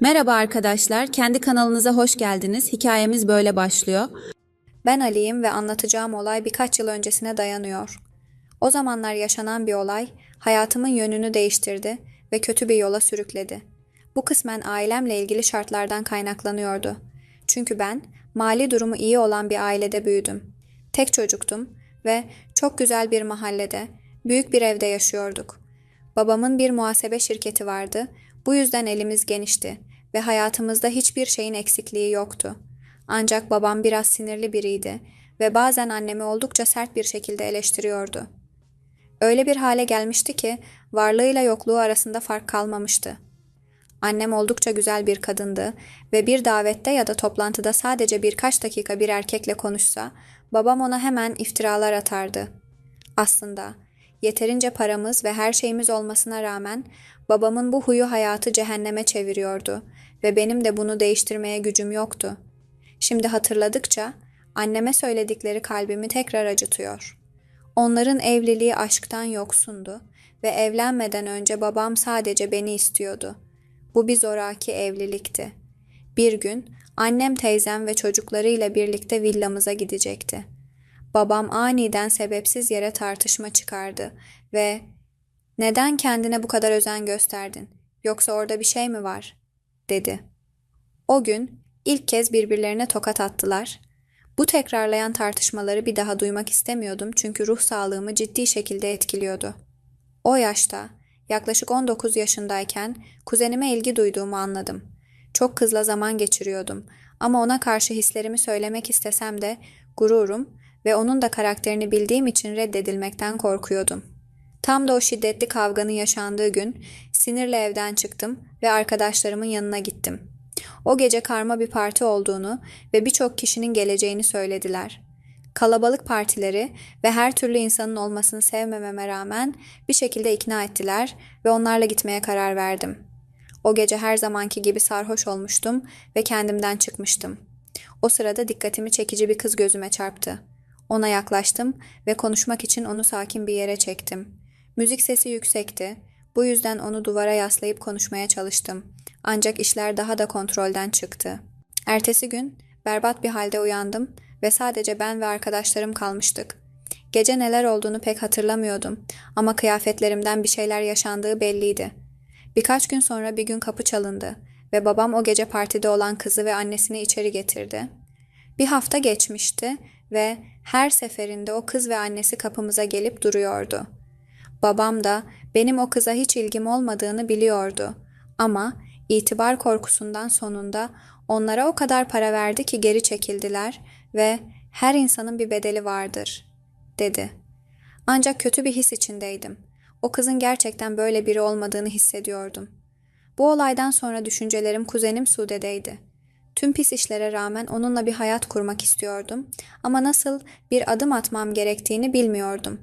Merhaba arkadaşlar, kendi kanalınıza hoş geldiniz. Hikayemiz böyle başlıyor. Ben Ali'yim ve anlatacağım olay birkaç yıl öncesine dayanıyor. O zamanlar yaşanan bir olay hayatımın yönünü değiştirdi ve kötü bir yola sürükledi. Bu kısmen ailemle ilgili şartlardan kaynaklanıyordu. Çünkü ben mali durumu iyi olan bir ailede büyüdüm. Tek çocuktum ve çok güzel bir mahallede, büyük bir evde yaşıyorduk. Babamın bir muhasebe şirketi vardı. Bu yüzden elimiz genişti ve hayatımızda hiçbir şeyin eksikliği yoktu. Ancak babam biraz sinirli biriydi ve bazen annemi oldukça sert bir şekilde eleştiriyordu. Öyle bir hale gelmişti ki varlığıyla yokluğu arasında fark kalmamıştı. Annem oldukça güzel bir kadındı ve bir davette ya da toplantıda sadece birkaç dakika bir erkekle konuşsa babam ona hemen iftiralar atardı. Aslında yeterince paramız ve her şeyimiz olmasına rağmen babamın bu huyu hayatı cehenneme çeviriyordu ve benim de bunu değiştirmeye gücüm yoktu. Şimdi hatırladıkça anneme söyledikleri kalbimi tekrar acıtıyor. Onların evliliği aşktan yoksundu ve evlenmeden önce babam sadece beni istiyordu. Bu bir zoraki evlilikti. Bir gün annem teyzem ve çocuklarıyla birlikte villamıza gidecekti. Babam aniden sebepsiz yere tartışma çıkardı ve "Neden kendine bu kadar özen gösterdin? Yoksa orada bir şey mi var?" dedi. O gün ilk kez birbirlerine tokat attılar. Bu tekrarlayan tartışmaları bir daha duymak istemiyordum çünkü ruh sağlığımı ciddi şekilde etkiliyordu. O yaşta, yaklaşık 19 yaşındayken kuzenime ilgi duyduğumu anladım. Çok kızla zaman geçiriyordum ama ona karşı hislerimi söylemek istesem de gururum ve onun da karakterini bildiğim için reddedilmekten korkuyordum. Tam da o şiddetli kavganın yaşandığı gün sinirle evden çıktım ve arkadaşlarımın yanına gittim. O gece karma bir parti olduğunu ve birçok kişinin geleceğini söylediler. Kalabalık partileri ve her türlü insanın olmasını sevmememe rağmen bir şekilde ikna ettiler ve onlarla gitmeye karar verdim. O gece her zamanki gibi sarhoş olmuştum ve kendimden çıkmıştım. O sırada dikkatimi çekici bir kız gözüme çarptı. Ona yaklaştım ve konuşmak için onu sakin bir yere çektim. Müzik sesi yüksekti. Bu yüzden onu duvara yaslayıp konuşmaya çalıştım. Ancak işler daha da kontrolden çıktı. Ertesi gün berbat bir halde uyandım ve sadece ben ve arkadaşlarım kalmıştık. Gece neler olduğunu pek hatırlamıyordum ama kıyafetlerimden bir şeyler yaşandığı belliydi. Birkaç gün sonra bir gün kapı çalındı ve babam o gece partide olan kızı ve annesini içeri getirdi. Bir hafta geçmişti ve her seferinde o kız ve annesi kapımıza gelip duruyordu. Babam da benim o kıza hiç ilgim olmadığını biliyordu ama itibar korkusundan sonunda onlara o kadar para verdi ki geri çekildiler ve her insanın bir bedeli vardır, dedi. Ancak kötü bir his içindeydim. O kızın gerçekten böyle biri olmadığını hissediyordum. Bu olaydan sonra düşüncelerim kuzenim Sude'deydi. Tüm pis işlere rağmen onunla bir hayat kurmak istiyordum ama nasıl bir adım atmam gerektiğini bilmiyordum.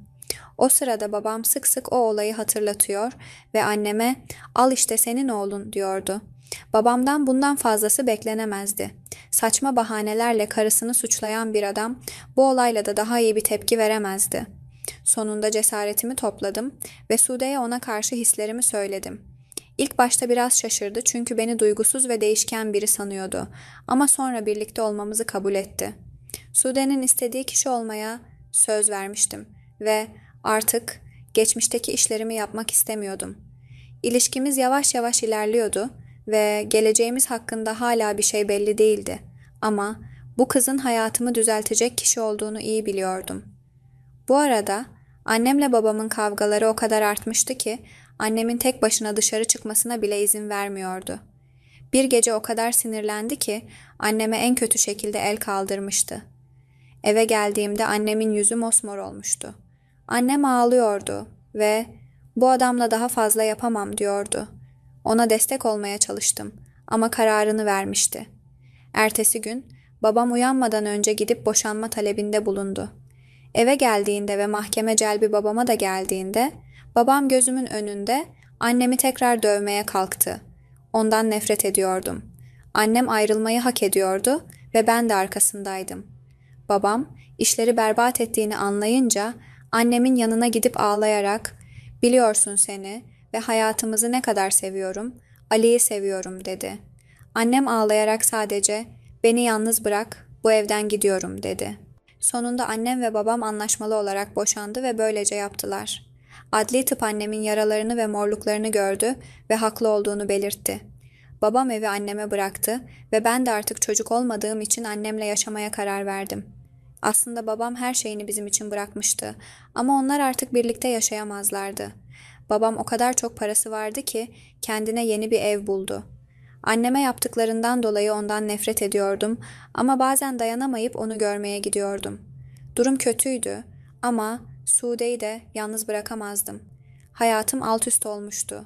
O sırada babam sık sık o olayı hatırlatıyor ve anneme al işte senin oğlun diyordu. Babamdan bundan fazlası beklenemezdi. Saçma bahanelerle karısını suçlayan bir adam bu olayla da daha iyi bir tepki veremezdi. Sonunda cesaretimi topladım ve Sude'ye ona karşı hislerimi söyledim. İlk başta biraz şaşırdı çünkü beni duygusuz ve değişken biri sanıyordu ama sonra birlikte olmamızı kabul etti. Sude'nin istediği kişi olmaya söz vermiştim ve artık geçmişteki işlerimi yapmak istemiyordum. İlişkimiz yavaş yavaş ilerliyordu ve geleceğimiz hakkında hala bir şey belli değildi. Ama bu kızın hayatımı düzeltecek kişi olduğunu iyi biliyordum. Bu arada annemle babamın kavgaları o kadar artmıştı ki annemin tek başına dışarı çıkmasına bile izin vermiyordu. Bir gece o kadar sinirlendi ki anneme en kötü şekilde el kaldırmıştı. Eve geldiğimde annemin yüzü mosmor olmuştu. Annem ağlıyordu ve bu adamla daha fazla yapamam diyordu. Ona destek olmaya çalıştım ama kararını vermişti. Ertesi gün babam uyanmadan önce gidip boşanma talebinde bulundu. Eve geldiğinde ve mahkeme celbi babama da geldiğinde babam gözümün önünde annemi tekrar dövmeye kalktı. Ondan nefret ediyordum. Annem ayrılmayı hak ediyordu ve ben de arkasındaydım. Babam işleri berbat ettiğini anlayınca annemin yanına gidip ağlayarak "Biliyorsun seni ve hayatımızı ne kadar seviyorum Ali'yi seviyorum dedi. Annem ağlayarak sadece beni yalnız bırak, bu evden gidiyorum dedi. Sonunda annem ve babam anlaşmalı olarak boşandı ve böylece yaptılar. Adli tıp annemin yaralarını ve morluklarını gördü ve haklı olduğunu belirtti. Babam evi anneme bıraktı ve ben de artık çocuk olmadığım için annemle yaşamaya karar verdim. Aslında babam her şeyini bizim için bırakmıştı ama onlar artık birlikte yaşayamazlardı. Babam o kadar çok parası vardı ki kendine yeni bir ev buldu. Anneme yaptıklarından dolayı ondan nefret ediyordum ama bazen dayanamayıp onu görmeye gidiyordum. Durum kötüydü ama Sude'yi de yalnız bırakamazdım. Hayatım alt üst olmuştu.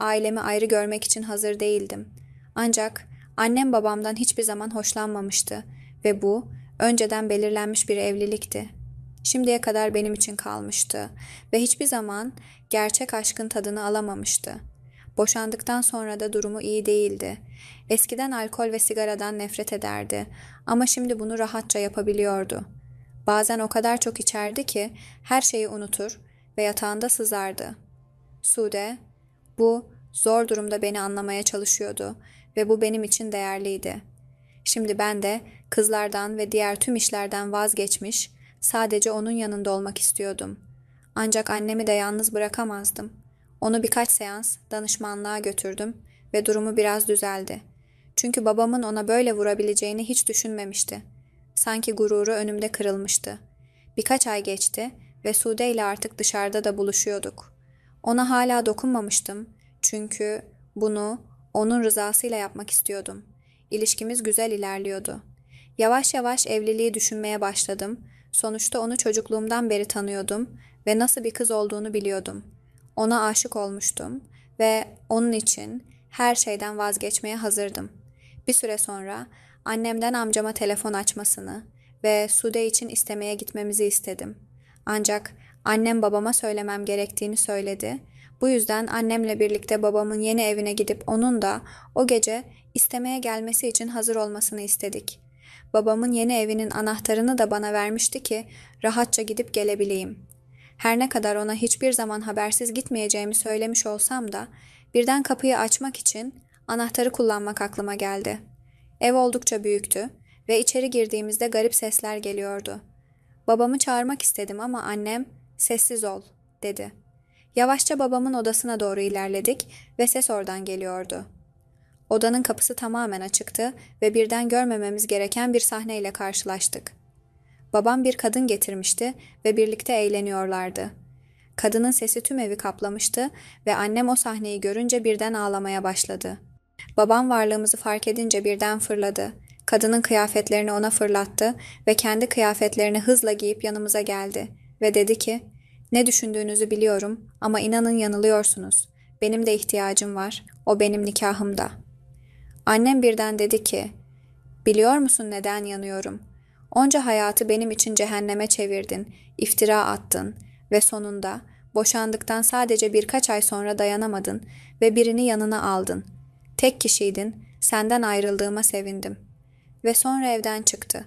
Ailemi ayrı görmek için hazır değildim. Ancak annem babamdan hiçbir zaman hoşlanmamıştı ve bu önceden belirlenmiş bir evlilikti. Şimdiye kadar benim için kalmıştı ve hiçbir zaman gerçek aşkın tadını alamamıştı. Boşandıktan sonra da durumu iyi değildi. Eskiden alkol ve sigaradan nefret ederdi ama şimdi bunu rahatça yapabiliyordu. Bazen o kadar çok içerdi ki her şeyi unutur ve yatağında sızardı. Sude, bu zor durumda beni anlamaya çalışıyordu ve bu benim için değerliydi. Şimdi ben de kızlardan ve diğer tüm işlerden vazgeçmiş, sadece onun yanında olmak istiyordum. Ancak annemi de yalnız bırakamazdım. Onu birkaç seans danışmanlığa götürdüm ve durumu biraz düzeldi. Çünkü babamın ona böyle vurabileceğini hiç düşünmemişti. Sanki gururu önümde kırılmıştı. Birkaç ay geçti ve Sude ile artık dışarıda da buluşuyorduk. Ona hala dokunmamıştım çünkü bunu onun rızasıyla yapmak istiyordum. İlişkimiz güzel ilerliyordu. Yavaş yavaş evliliği düşünmeye başladım. Sonuçta onu çocukluğumdan beri tanıyordum ve nasıl bir kız olduğunu biliyordum. Ona aşık olmuştum ve onun için her şeyden vazgeçmeye hazırdım. Bir süre sonra annemden amcama telefon açmasını ve Sude için istemeye gitmemizi istedim. Ancak annem babama söylemem gerektiğini söyledi. Bu yüzden annemle birlikte babamın yeni evine gidip onun da o gece istemeye gelmesi için hazır olmasını istedik. Babamın yeni evinin anahtarını da bana vermişti ki rahatça gidip gelebileyim. Her ne kadar ona hiçbir zaman habersiz gitmeyeceğimi söylemiş olsam da birden kapıyı açmak için anahtarı kullanmak aklıma geldi. Ev oldukça büyüktü ve içeri girdiğimizde garip sesler geliyordu. Babamı çağırmak istedim ama annem sessiz ol dedi. Yavaşça babamın odasına doğru ilerledik ve ses oradan geliyordu. Odanın kapısı tamamen açıktı ve birden görmememiz gereken bir sahneyle karşılaştık. Babam bir kadın getirmişti ve birlikte eğleniyorlardı. Kadının sesi tüm evi kaplamıştı ve annem o sahneyi görünce birden ağlamaya başladı. Babam varlığımızı fark edince birden fırladı. Kadının kıyafetlerini ona fırlattı ve kendi kıyafetlerini hızla giyip yanımıza geldi ve dedi ki, "Ne düşündüğünüzü biliyorum ama inanın yanılıyorsunuz. Benim de ihtiyacım var. O benim nikahımda." Annem birden dedi ki, "Biliyor musun neden yanıyorum? Onca hayatı benim için cehenneme çevirdin, iftira attın ve sonunda boşandıktan sadece birkaç ay sonra dayanamadın ve birini yanına aldın. Tek kişiydin, senden ayrıldığıma sevindim. Ve sonra evden çıktı.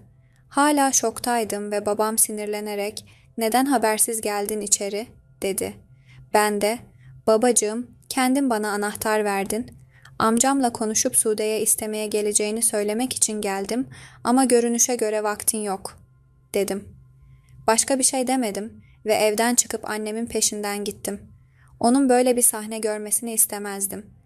Hala şoktaydım ve babam sinirlenerek neden habersiz geldin içeri dedi. Ben de babacığım kendin bana anahtar verdin. Amcamla konuşup Sude'ye istemeye geleceğini söylemek için geldim ama görünüşe göre vaktin yok dedim. Başka bir şey demedim ve evden çıkıp annemin peşinden gittim. Onun böyle bir sahne görmesini istemezdim.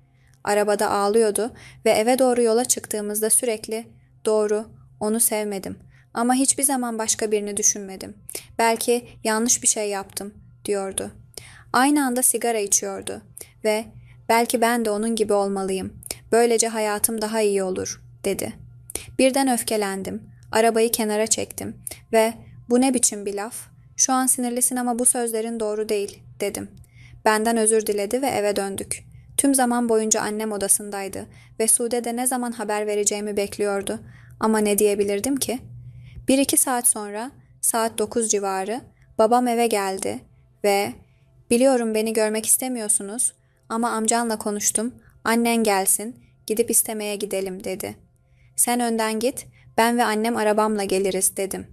Arabada ağlıyordu ve eve doğru yola çıktığımızda sürekli doğru onu sevmedim ama hiçbir zaman başka birini düşünmedim. Belki yanlış bir şey yaptım diyordu. Aynı anda sigara içiyordu ve belki ben de onun gibi olmalıyım. Böylece hayatım daha iyi olur dedi. Birden öfkelendim. Arabayı kenara çektim ve bu ne biçim bir laf? Şu an sinirlisin ama bu sözlerin doğru değil dedim. Benden özür diledi ve eve döndük. Tüm zaman boyunca annem odasındaydı ve Sude de ne zaman haber vereceğimi bekliyordu. Ama ne diyebilirdim ki? Bir iki saat sonra saat dokuz civarı babam eve geldi ve biliyorum beni görmek istemiyorsunuz ama amcanla konuştum annen gelsin gidip istemeye gidelim dedi. Sen önden git ben ve annem arabamla geliriz dedim.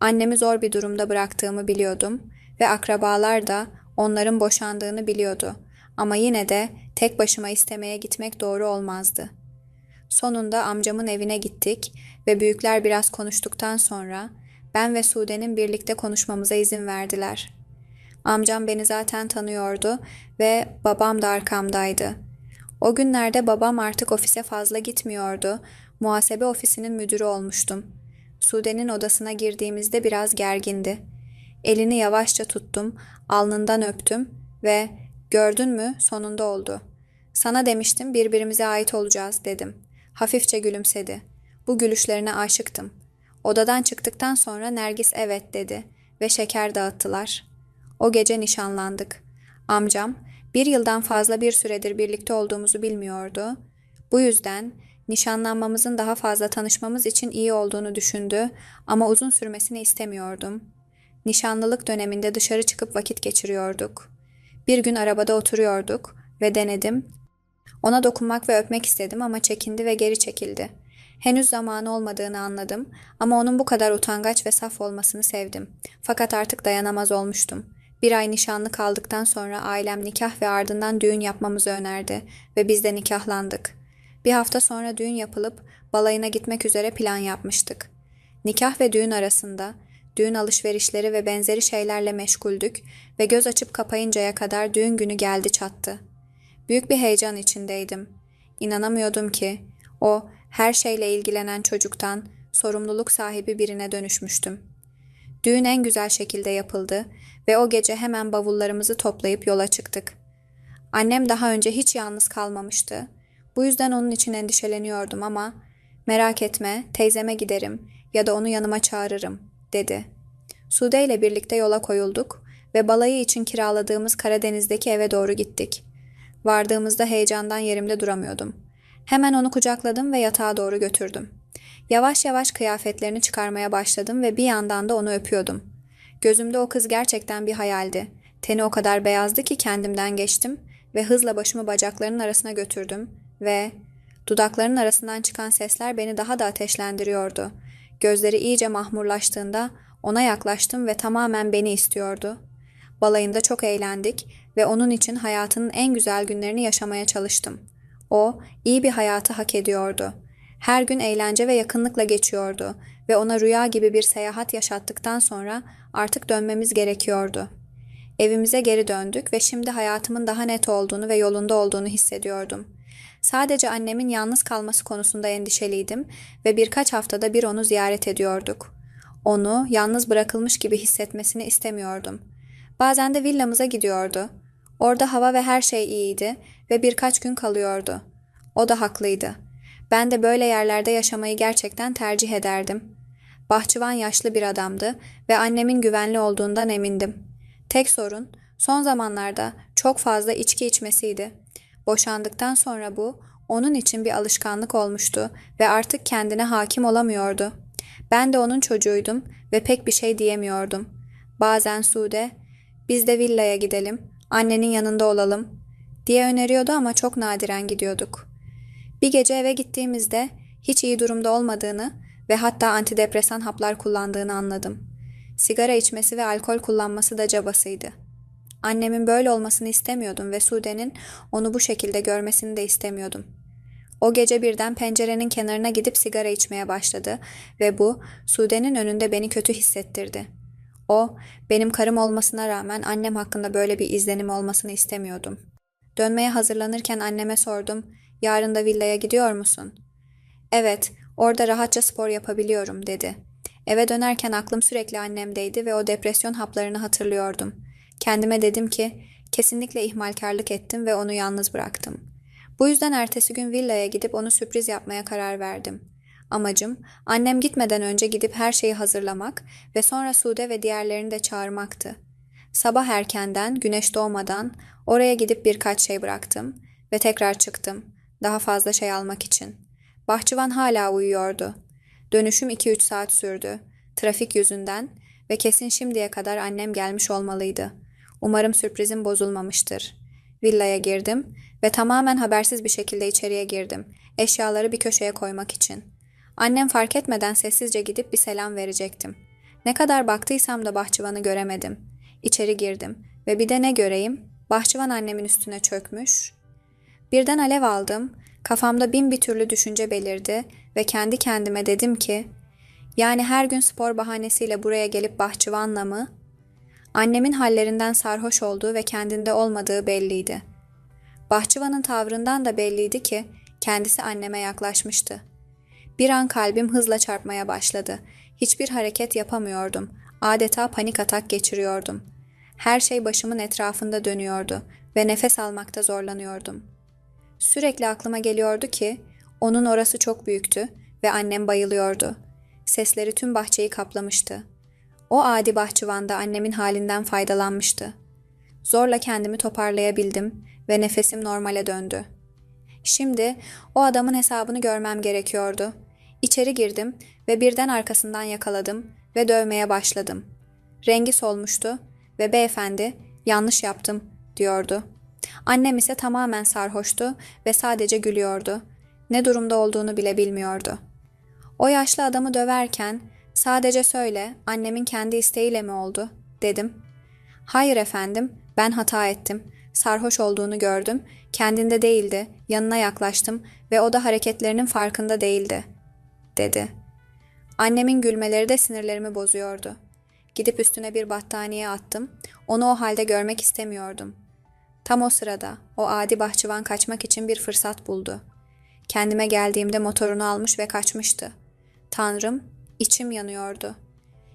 Annemi zor bir durumda bıraktığımı biliyordum ve akrabalar da onların boşandığını biliyordu. Ama yine de Tek başıma istemeye gitmek doğru olmazdı. Sonunda amcamın evine gittik ve büyükler biraz konuştuktan sonra ben ve Sude'nin birlikte konuşmamıza izin verdiler. Amcam beni zaten tanıyordu ve babam da arkamdaydı. O günlerde babam artık ofise fazla gitmiyordu. Muhasebe ofisinin müdürü olmuştum. Sude'nin odasına girdiğimizde biraz gergindi. Elini yavaşça tuttum, alnından öptüm ve gördün mü sonunda oldu. Sana demiştim birbirimize ait olacağız dedim. Hafifçe gülümsedi. Bu gülüşlerine aşıktım. Odadan çıktıktan sonra Nergis evet dedi ve şeker dağıttılar. O gece nişanlandık. Amcam bir yıldan fazla bir süredir birlikte olduğumuzu bilmiyordu. Bu yüzden nişanlanmamızın daha fazla tanışmamız için iyi olduğunu düşündü ama uzun sürmesini istemiyordum. Nişanlılık döneminde dışarı çıkıp vakit geçiriyorduk. Bir gün arabada oturuyorduk ve denedim. Ona dokunmak ve öpmek istedim ama çekindi ve geri çekildi. Henüz zamanı olmadığını anladım ama onun bu kadar utangaç ve saf olmasını sevdim. Fakat artık dayanamaz olmuştum. Bir ay nişanlı kaldıktan sonra ailem nikah ve ardından düğün yapmamızı önerdi ve biz de nikahlandık. Bir hafta sonra düğün yapılıp balayına gitmek üzere plan yapmıştık. Nikah ve düğün arasında düğün alışverişleri ve benzeri şeylerle meşguldük ve göz açıp kapayıncaya kadar düğün günü geldi çattı. Büyük bir heyecan içindeydim. İnanamıyordum ki o her şeyle ilgilenen çocuktan sorumluluk sahibi birine dönüşmüştüm. Düğün en güzel şekilde yapıldı ve o gece hemen bavullarımızı toplayıp yola çıktık. Annem daha önce hiç yalnız kalmamıştı. Bu yüzden onun için endişeleniyordum ama merak etme teyzeme giderim ya da onu yanıma çağırırım dedi. Sude ile birlikte yola koyulduk ve balayı için kiraladığımız Karadeniz'deki eve doğru gittik. Vardığımızda heyecandan yerimde duramıyordum. Hemen onu kucakladım ve yatağa doğru götürdüm. Yavaş yavaş kıyafetlerini çıkarmaya başladım ve bir yandan da onu öpüyordum. Gözümde o kız gerçekten bir hayaldi. Teni o kadar beyazdı ki kendimden geçtim ve hızla başımı bacaklarının arasına götürdüm ve dudaklarının arasından çıkan sesler beni daha da ateşlendiriyordu. Gözleri iyice mahmurlaştığında ona yaklaştım ve tamamen beni istiyordu. Balayında çok eğlendik ve onun için hayatının en güzel günlerini yaşamaya çalıştım. O iyi bir hayatı hak ediyordu. Her gün eğlence ve yakınlıkla geçiyordu ve ona rüya gibi bir seyahat yaşattıktan sonra artık dönmemiz gerekiyordu. Evimize geri döndük ve şimdi hayatımın daha net olduğunu ve yolunda olduğunu hissediyordum. Sadece annemin yalnız kalması konusunda endişeliydim ve birkaç haftada bir onu ziyaret ediyorduk. Onu yalnız bırakılmış gibi hissetmesini istemiyordum. Bazen de villamıza gidiyordu. Orada hava ve her şey iyiydi ve birkaç gün kalıyordu. O da haklıydı. Ben de böyle yerlerde yaşamayı gerçekten tercih ederdim. Bahçıvan yaşlı bir adamdı ve annemin güvenli olduğundan emindim. Tek sorun son zamanlarda çok fazla içki içmesiydi. Boşandıktan sonra bu onun için bir alışkanlık olmuştu ve artık kendine hakim olamıyordu. Ben de onun çocuğuydum ve pek bir şey diyemiyordum. Bazen Sude, biz de villaya gidelim, annenin yanında olalım diye öneriyordu ama çok nadiren gidiyorduk. Bir gece eve gittiğimizde hiç iyi durumda olmadığını ve hatta antidepresan haplar kullandığını anladım. Sigara içmesi ve alkol kullanması da cabasıydı. Annemin böyle olmasını istemiyordum ve Sude'nin onu bu şekilde görmesini de istemiyordum. O gece birden pencerenin kenarına gidip sigara içmeye başladı ve bu Sude'nin önünde beni kötü hissettirdi. O, benim karım olmasına rağmen annem hakkında böyle bir izlenim olmasını istemiyordum. Dönmeye hazırlanırken anneme sordum, yarın da villaya gidiyor musun? Evet, orada rahatça spor yapabiliyorum dedi. Eve dönerken aklım sürekli annemdeydi ve o depresyon haplarını hatırlıyordum. Kendime dedim ki, kesinlikle ihmalkarlık ettim ve onu yalnız bıraktım. Bu yüzden ertesi gün villaya gidip onu sürpriz yapmaya karar verdim. Amacım annem gitmeden önce gidip her şeyi hazırlamak ve sonra Sude ve diğerlerini de çağırmaktı. Sabah erkenden, güneş doğmadan oraya gidip birkaç şey bıraktım ve tekrar çıktım. Daha fazla şey almak için. Bahçıvan hala uyuyordu. Dönüşüm 2-3 saat sürdü. Trafik yüzünden ve kesin şimdiye kadar annem gelmiş olmalıydı. Umarım sürprizim bozulmamıştır. Villaya girdim ve tamamen habersiz bir şekilde içeriye girdim. Eşyaları bir köşeye koymak için. Annem fark etmeden sessizce gidip bir selam verecektim. Ne kadar baktıysam da bahçıvanı göremedim. İçeri girdim ve bir de ne göreyim? Bahçıvan annemin üstüne çökmüş. Birden alev aldım, kafamda bin bir türlü düşünce belirdi ve kendi kendime dedim ki, yani her gün spor bahanesiyle buraya gelip bahçıvanla mı? Annemin hallerinden sarhoş olduğu ve kendinde olmadığı belliydi. Bahçıvanın tavrından da belliydi ki kendisi anneme yaklaşmıştı. Bir an kalbim hızla çarpmaya başladı. Hiçbir hareket yapamıyordum. Adeta panik atak geçiriyordum. Her şey başımın etrafında dönüyordu ve nefes almakta zorlanıyordum. Sürekli aklıma geliyordu ki onun orası çok büyüktü ve annem bayılıyordu. Sesleri tüm bahçeyi kaplamıştı. O adi bahçıvanda annemin halinden faydalanmıştı. Zorla kendimi toparlayabildim ve nefesim normale döndü. Şimdi o adamın hesabını görmem gerekiyordu. İçeri girdim ve birden arkasından yakaladım ve dövmeye başladım. Rengi solmuştu ve beyefendi yanlış yaptım diyordu. Annem ise tamamen sarhoştu ve sadece gülüyordu. Ne durumda olduğunu bile bilmiyordu. O yaşlı adamı döverken sadece söyle annemin kendi isteğiyle mi oldu dedim. Hayır efendim ben hata ettim. Sarhoş olduğunu gördüm. Kendinde değildi. Yanına yaklaştım ve o da hareketlerinin farkında değildi dedi. Annemin gülmeleri de sinirlerimi bozuyordu. Gidip üstüne bir battaniye attım. Onu o halde görmek istemiyordum. Tam o sırada o adi bahçıvan kaçmak için bir fırsat buldu. Kendime geldiğimde motorunu almış ve kaçmıştı. Tanrım, içim yanıyordu.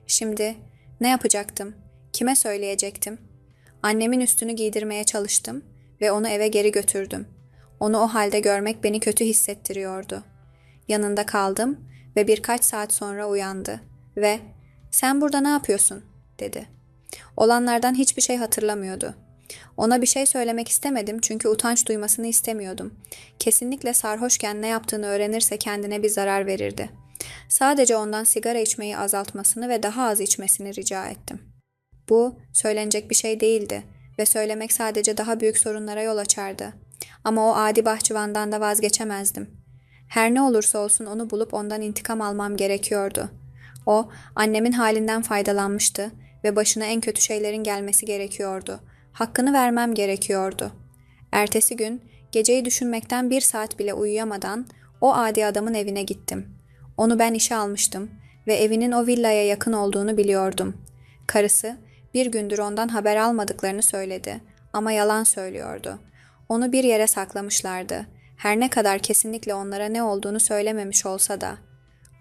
Şimdi ne yapacaktım? Kime söyleyecektim? Annemin üstünü giydirmeye çalıştım ve onu eve geri götürdüm. Onu o halde görmek beni kötü hissettiriyordu. Yanında kaldım ve birkaç saat sonra uyandı ve "Sen burada ne yapıyorsun?" dedi. Olanlardan hiçbir şey hatırlamıyordu. Ona bir şey söylemek istemedim çünkü utanç duymasını istemiyordum. Kesinlikle sarhoşken ne yaptığını öğrenirse kendine bir zarar verirdi. Sadece ondan sigara içmeyi azaltmasını ve daha az içmesini rica ettim. Bu söylenecek bir şey değildi ve söylemek sadece daha büyük sorunlara yol açardı. Ama o adi bahçıvandan da vazgeçemezdim. Her ne olursa olsun onu bulup ondan intikam almam gerekiyordu. O, annemin halinden faydalanmıştı ve başına en kötü şeylerin gelmesi gerekiyordu. Hakkını vermem gerekiyordu. Ertesi gün geceyi düşünmekten bir saat bile uyuyamadan o adi adamın evine gittim. Onu ben işe almıştım ve evinin o villaya yakın olduğunu biliyordum. Karısı bir gündür ondan haber almadıklarını söyledi ama yalan söylüyordu. Onu bir yere saklamışlardı. Her ne kadar kesinlikle onlara ne olduğunu söylememiş olsa da.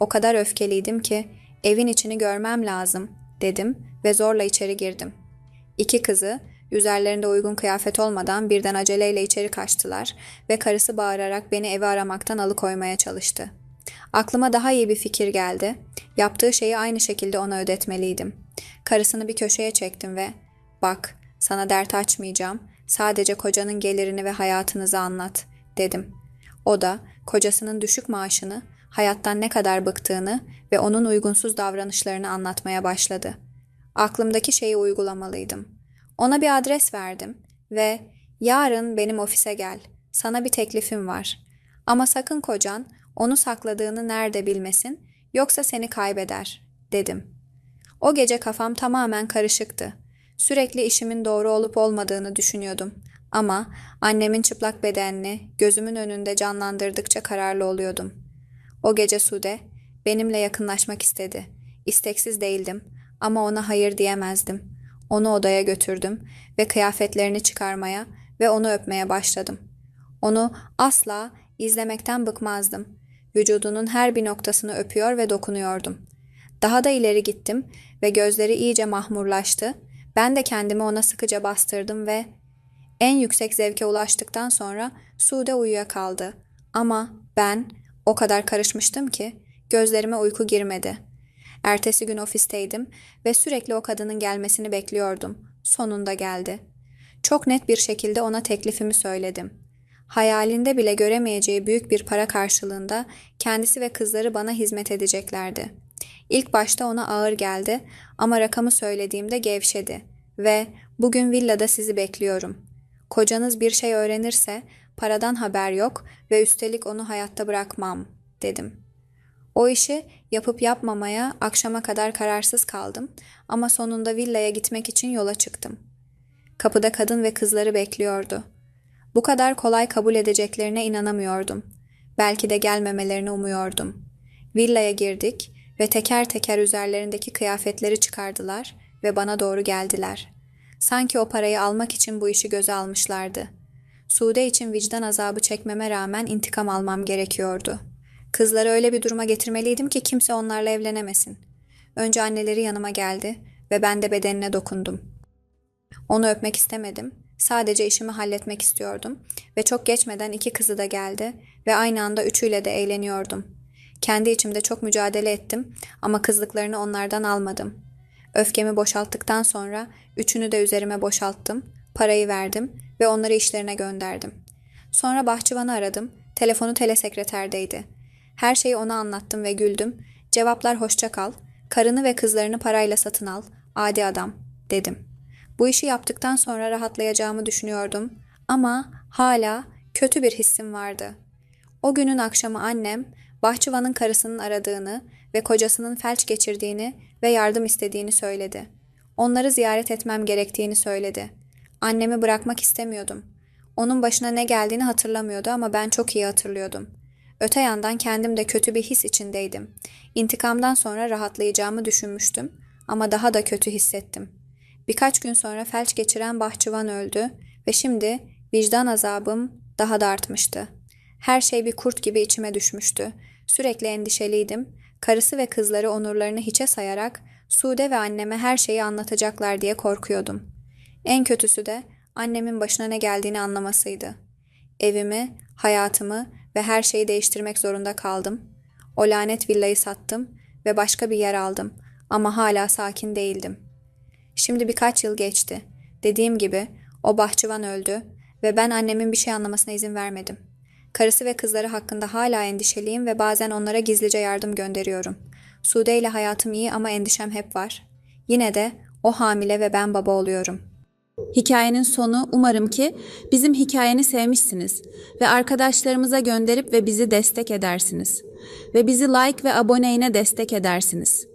O kadar öfkeliydim ki evin içini görmem lazım dedim ve zorla içeri girdim. İki kızı üzerlerinde uygun kıyafet olmadan birden aceleyle içeri kaçtılar ve karısı bağırarak beni evi aramaktan alıkoymaya çalıştı. Aklıma daha iyi bir fikir geldi. Yaptığı şeyi aynı şekilde ona ödetmeliydim. Karısını bir köşeye çektim ve "Bak, sana dert açmayacağım. Sadece kocanın gelirini ve hayatınızı anlat." Dedim. O da kocasının düşük maaşını, hayattan ne kadar bıktığını ve onun uygunsuz davranışlarını anlatmaya başladı. Aklımdaki şeyi uygulamalıydım. Ona bir adres verdim ve yarın benim ofise gel. Sana bir teklifim var. Ama sakın kocan onu sakladığını nerede bilmesin yoksa seni kaybeder dedim. O gece kafam tamamen karışıktı. Sürekli işimin doğru olup olmadığını düşünüyordum. Ama annemin çıplak bedenini gözümün önünde canlandırdıkça kararlı oluyordum. O gece Sude benimle yakınlaşmak istedi. İsteksiz değildim ama ona hayır diyemezdim. Onu odaya götürdüm ve kıyafetlerini çıkarmaya ve onu öpmeye başladım. Onu asla izlemekten bıkmazdım. Vücudunun her bir noktasını öpüyor ve dokunuyordum. Daha da ileri gittim ve gözleri iyice mahmurlaştı. Ben de kendimi ona sıkıca bastırdım ve en yüksek zevke ulaştıktan sonra Sude uyuyakaldı. Ama ben o kadar karışmıştım ki gözlerime uyku girmedi. Ertesi gün ofisteydim ve sürekli o kadının gelmesini bekliyordum. Sonunda geldi. Çok net bir şekilde ona teklifimi söyledim. Hayalinde bile göremeyeceği büyük bir para karşılığında kendisi ve kızları bana hizmet edeceklerdi. İlk başta ona ağır geldi ama rakamı söylediğimde gevşedi ve bugün villada sizi bekliyorum. Kocanız bir şey öğrenirse paradan haber yok ve üstelik onu hayatta bırakmam dedim. O işi yapıp yapmamaya akşama kadar kararsız kaldım ama sonunda villaya gitmek için yola çıktım. Kapıda kadın ve kızları bekliyordu. Bu kadar kolay kabul edeceklerine inanamıyordum. Belki de gelmemelerini umuyordum. Villaya girdik ve teker teker üzerlerindeki kıyafetleri çıkardılar ve bana doğru geldiler. Sanki o parayı almak için bu işi göze almışlardı. Sude için vicdan azabı çekmeme rağmen intikam almam gerekiyordu. Kızları öyle bir duruma getirmeliydim ki kimse onlarla evlenemesin. Önce anneleri yanıma geldi ve ben de bedenine dokundum. Onu öpmek istemedim. Sadece işimi halletmek istiyordum ve çok geçmeden iki kızı da geldi ve aynı anda üçüyle de eğleniyordum. Kendi içimde çok mücadele ettim ama kızlıklarını onlardan almadım. Öfkemi boşalttıktan sonra üçünü de üzerime boşalttım, parayı verdim ve onları işlerine gönderdim. Sonra bahçıvanı aradım, telefonu telesekreterdeydi. Her şeyi ona anlattım ve güldüm. Cevaplar hoşça kal, karını ve kızlarını parayla satın al, adi adam, dedim. Bu işi yaptıktan sonra rahatlayacağımı düşünüyordum ama hala kötü bir hissim vardı. O günün akşamı annem bahçıvanın karısının aradığını ve kocasının felç geçirdiğini ve yardım istediğini söyledi. Onları ziyaret etmem gerektiğini söyledi. Annemi bırakmak istemiyordum. Onun başına ne geldiğini hatırlamıyordu ama ben çok iyi hatırlıyordum. Öte yandan kendim de kötü bir his içindeydim. İntikamdan sonra rahatlayacağımı düşünmüştüm ama daha da kötü hissettim. Birkaç gün sonra felç geçiren bahçıvan öldü ve şimdi vicdan azabım daha da artmıştı. Her şey bir kurt gibi içime düşmüştü. Sürekli endişeliydim. Karısı ve kızları onurlarını hiçe sayarak Sude ve anneme her şeyi anlatacaklar diye korkuyordum. En kötüsü de annemin başına ne geldiğini anlamasıydı. Evimi, hayatımı ve her şeyi değiştirmek zorunda kaldım. O lanet villayı sattım ve başka bir yer aldım ama hala sakin değildim. Şimdi birkaç yıl geçti. Dediğim gibi o bahçıvan öldü ve ben annemin bir şey anlamasına izin vermedim. Karısı ve kızları hakkında hala endişeliyim ve bazen onlara gizlice yardım gönderiyorum. Sude ile hayatım iyi ama endişem hep var. Yine de o hamile ve ben baba oluyorum. Hikayenin sonu umarım ki bizim hikayeni sevmişsiniz ve arkadaşlarımıza gönderip ve bizi destek edersiniz. Ve bizi like ve aboneyle destek edersiniz.